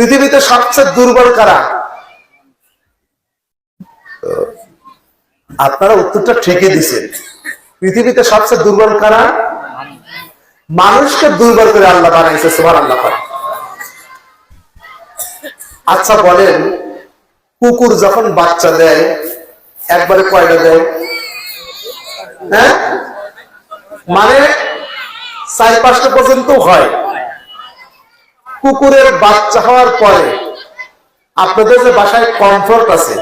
পৃথিবীতে সবচেয়ে দুর্বল কারা? আপনারা উত্তরটা ঠিকই দিচ্ছেন পৃথিবীতে সবচেয়ে দুর্বল কারা? মানুষকে দুর্বল করে আল্লাহ বানাইছে সুভার আল্লাহ আচ্ছা বলেন, কুকুর যখন বাচ্চা দেয়, একবারে কয়টা দেয়? হ্যাঁ? মানে চার পাঁচটা পর্যন্ত হয়। কুকুরের বাচ্চা হওয়ার পরে আপনাদের যে বাসায় কমফোর্ট আছে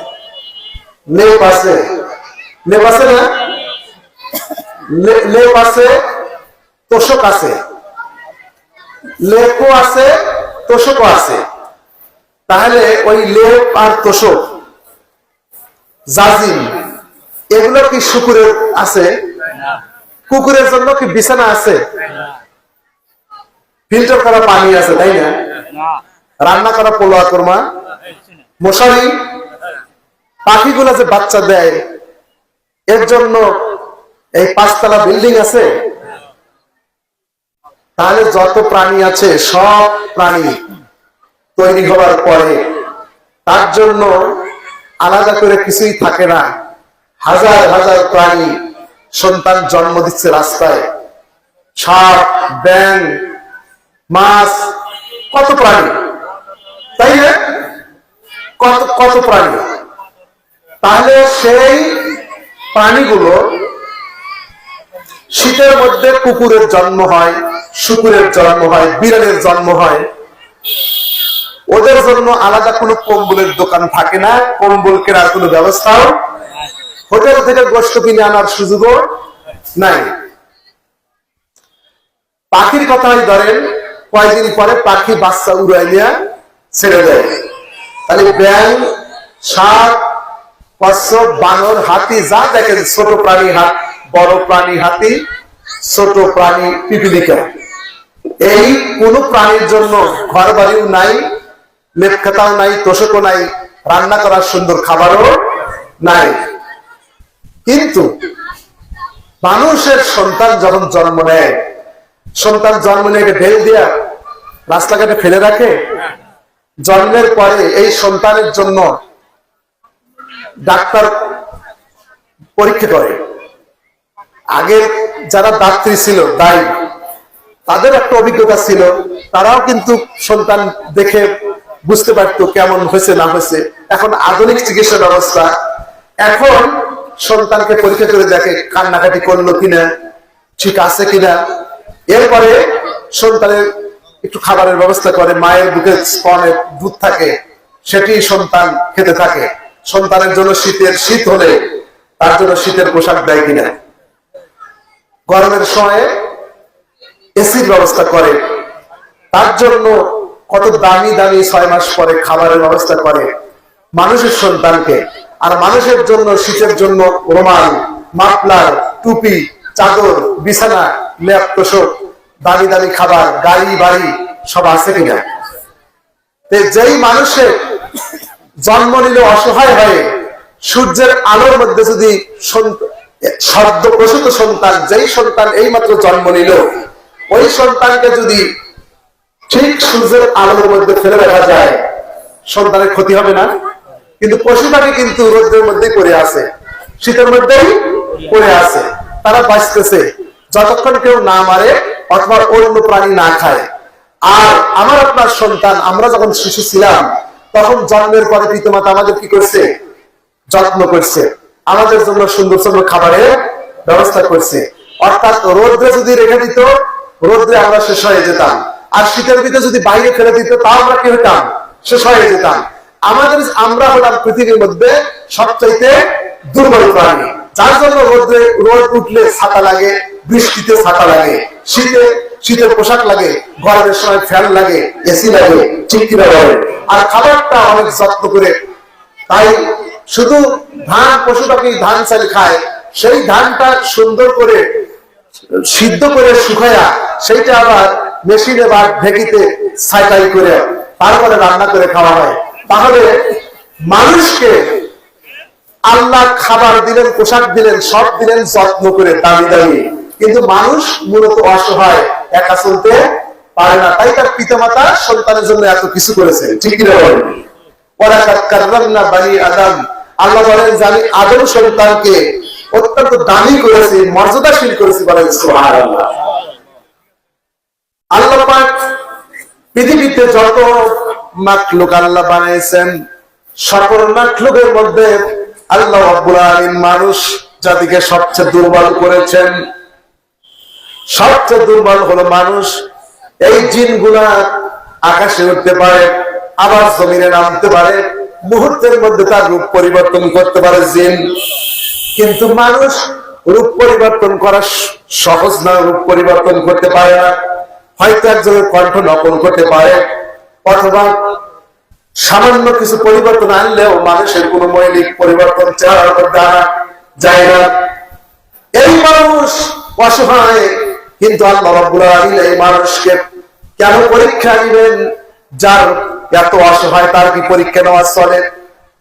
লেপ আছে লেপ আছে না? লেপ আছে তোষক আছে লেপও আছে তোষকও আছে। তাহলে ওই লেপ আর তোষক জাজিম এগুলো কি শুকুরের আছে? কুকুরের জন্য কি বিছানা আছে? ফিল্টার করা পানি আছে তাই না? রান্না করা পোলোয়া কর্মা? মশারি? পাখিগুলো যে বাচ্চা দেয় এর জন্য এই পাঁচতলা বিল্ডিং আছে? তাহলে যত প্রাণী আছে সব প্রাণী তৈরি হওয়ার পরে তার জন্য আলাদা করে কিছুই থাকে না। হাজার হাজার প্রাণী সন্তান জন্ম দিচ্ছে রাস্তায়। সাপ ব্যাং মাছ, কত প্রাণী? তাই না কত কত প্রাণী? তাহলে সেই প্রাণীগুলো শীতের মধ্যে কুকুরের জন্ম হয়, শুকুরের জন্ম হয়, বিড়ালের জন্ম হয়। ওদের জন্য আলাদা কোনো কম্বলের দোকান থাকে না, কম্বল কেনার কোনো ব্যবস্থাও হোটেল থেকে গোষ্ঠ কিনে আনার সুযোগও নাই। পাখির কথাই ধরেন কয়দিন পরে পাখি বাচ্চা উড়াই নিয়ে ছেড়ে দেয়। তাহলে ব্যাং সাপ, কচ্ছপ, বানর, হাতি, যা দেখেন ছোট প্রাণী হাত, বড় প্রাণী হাতি, ছোট প্রাণী পিপিলিকা। এই কোন প্রাণীর জন্য ঘর বাড়িও নাই, লেপখাতাও নাই, তোষকও নাই, রান্না করার সুন্দর খাবারও নাই। কিন্তু মানুষের সন্তান যখন জন্ম নেয় সন্তান জন্ম নিয়ে ঢেল দিয়া রাস্তাঘাটে ফেলে রাখে। জন্মের পরে এই সন্তানের জন্য ডাক্তার পরীক্ষা করে। আগের যারা দাত্রী ছিল, দায়ী, তাদের একটা অভিজ্ঞতা ছিল, তারাও কিন্তু সন্তান দেখে বুঝতে পারতো কেমন হয়েছে, না হয়েছে। এখন আধুনিক চিকিৎসা ব্যবস্থা। এখন সন্তানকে পরীক্ষা করে দেখে কান্নাকাটি করল কিনা, ঠিক আছে কিনা। এরপরে সন্তানের একটু খাবারের ব্যবস্থা করে, মায়ের বুকে স্তনে দুধ থাকে সেটি সন্তান খেতে থাকে। সন্তানের জন্য শীতের শীত হলে তার জন্য শীতের পোশাক দেয় কিনা। গরমের সময়ে এসির ব্যবস্থা করে, তার জন্য কত দামি দামি ছয় মাস পরে খাবারের ব্যবস্থা করে মানুষের সন্তানকে। আর মানুষের জন্য, শীতের জন্য রোমাল, মাফলার, টুপি, চাদর, বিছানা দামি দামি খাবার, গাড়ি, বাড়ি, সব আছে কিনা? যেই মানুষের জন্ম নিল অসহায় হয়ে, সূর্যের আলোর মধ্যে যদি সন্ত- সদ্য প্রসূত সন্তান, যেই সন্তান এই মাত্র জন্ম নিল, ওই সন্তানকে যদি ঠিক সূর্যের আলোর মধ্যে ফেলে রাখা যায়, সন্তানের ক্ষতি হবে না? কিন্তু পশুটাকে কিন্তু রোদ্রের মধ্যেই পড়ে আছে, শীতের মধ্যেই পড়ে আছে, তারা বাঁচতেছে। যতক্ষণ কেউ না মারে অথবা অন্য প্রাণী না খায়। আর আমার আপনার সন্তান, আমরা যখন শিশু ছিলাম, তখন জন্মের পরে পিতামাতা আমাদের কি করছে? যত্ন করছে। আমাদের জন্য সুন্দর সুন্দর খাবারের ব্যবস্থা করছে। অর্থাৎ রোদ্রে যদি রেখে দিত, রোদ্রে আমরা শেষ হয়ে যেতাম। আর শীতের ভিতরে যদি বাইরে ফেলে দিত, তাও আমরা কি হতাম? শেষ হয়ে যেতাম। আমাদের, আমরা হলাম পৃথিবীর মধ্যে সবচাইতে দুর্বল প্রাণী। যার জন্য রোদ্রে, রোদ উঠলে ছাতা লাগে বৃষ্টিতে ছাতা লাগে, শীতে শীতের পোশাক লাগে, গরমের সময় ফ্যান লাগে, এসি লাগে চিকিরা লাগে আর খাবারটা অনেক যত্ন করে। তাই শুধু ধান, পশু পাখি ধান চাল খায়, সেই ধানটা সুন্দর করে, সিদ্ধ করে শুকায়া, সেইটা আবার মেশিনে বা ঢেকিতে ছাইটাই করে, তারপরে রান্না করে খাওয়া হয়। তাহলে মানুষকে আল্লাহ খাবার দিলেন, পোশাক দিলেন, সব দিলেন যত্ন করে, দামি দামি। কিন্তু মানুষ মূলত অসহায়, একা চলতে পারে না। তাই তার পিতামাতা সন্তানের জন্য এত কিছু করেছি। আল্লাহ বানিয়েছেন, সকল মাকলুকের মধ্যে আল্লাহ মানুষ জাতিকে সবচেয়ে দুর্বল করেছেন। সবচেয়ে দুর্বল হলো মানুষ। এই জিনগুলা আকাশে উঠতে পারে, আবার জমিনে নামতে পারে, মুহূর্তের মধ্যে তার রূপ পরিবর্তন করতে পারে জিন। কিন্তু মানুষ রূপ পরিবর্তন করা সহজ না, রূপ পরিবর্তন করতে পারে না। হয়তো একজনের কণ্ঠ নকল করতে পারে, অথবা সামান্য কিছু পরিবর্তন আনলেও মানুষের কোনো মৌলিক পরিবর্তন আনা যায় না। এই মানুষ অসহায় কিন্তু আল্লাহ রাব্বুল আলামিন এই মানুষকে কেন পরীক্ষা নেবেন যার এত অসহায় তার কি পরীক্ষা নেওয়া চলে?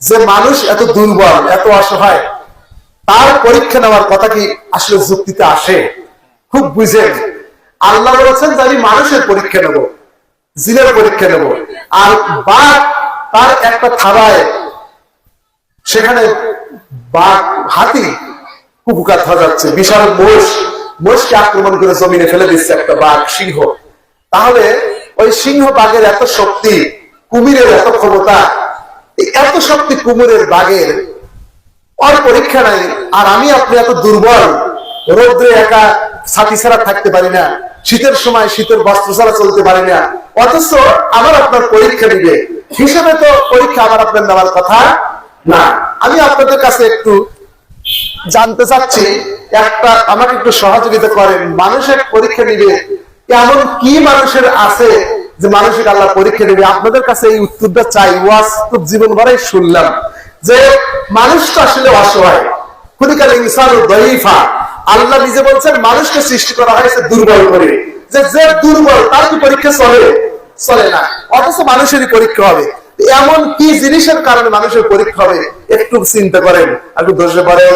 যে মানুষ এত দুর্বল, এত অসহায়, তার পরীক্ষা নেওয়ার কথা কি আসলে যুক্তিতে আসে? খুব বুঝেন। আল্লাহ বলেছেন যে আমি মানুষের পরীক্ষা নেব, জিনের পরীক্ষা নেব। আর বাঘ তার একটা থাবায় সেখানে বাঘ, হাতি কুকুকাত হয়ে যাচ্ছে বিশাল মোষ। মোষকে আক্রমণ করে জমিনে ফেলে দিচ্ছে একটা বাঘ, সিংহ। তাহলে ওই সিংহ বাঘের এত শক্তি, কুমিরের এত ক্ষমতা এত শক্তি কুমিরের বাঘের ওর পরীক্ষা নাই। আর আমি আপনি এত দুর্বল, রৌদ্রে একা ছাতি ছাড়া থাকতে পারি না, শীতের সময় শীতের বস্ত্র ছাড়া চলতে পারি না, অথচ আমার আপনার পরীক্ষা নিবে। হিসেবে তো পরীক্ষা আমার আপনার নেওয়ার কথা না। আমি আপনাদের কাছে একটু জানতে চাচ্ছি, একটা আমাকে একটু সহযোগিতা করেন। মানুষের পরীক্ষা নিবে। এমন কি মানুষের আছে যে মানুষের আল্লাহ পরীক্ষা নেবে? আপনাদের কাছে এই উত্তরটা চাই। ওয়াস্তব জীবন ভরাই শুনলাম। যে মানুষ তো আসলে অসহায়। খুদিকাল ইনসান দইফা আল্লাহ নিজে বলছেন, মানুষকে সৃষ্টি করা হয়েছে দুর্বল করে। যে যে দুর্বল, তার কি পরীক্ষা চলে? চলে না। অথচ মানুষেরই পরীক্ষা হবে। এমন কি জিনিসের কারণে মানুষের পরীক্ষা হবে? একটু চিন্তা করেন একটু ধসে পারেন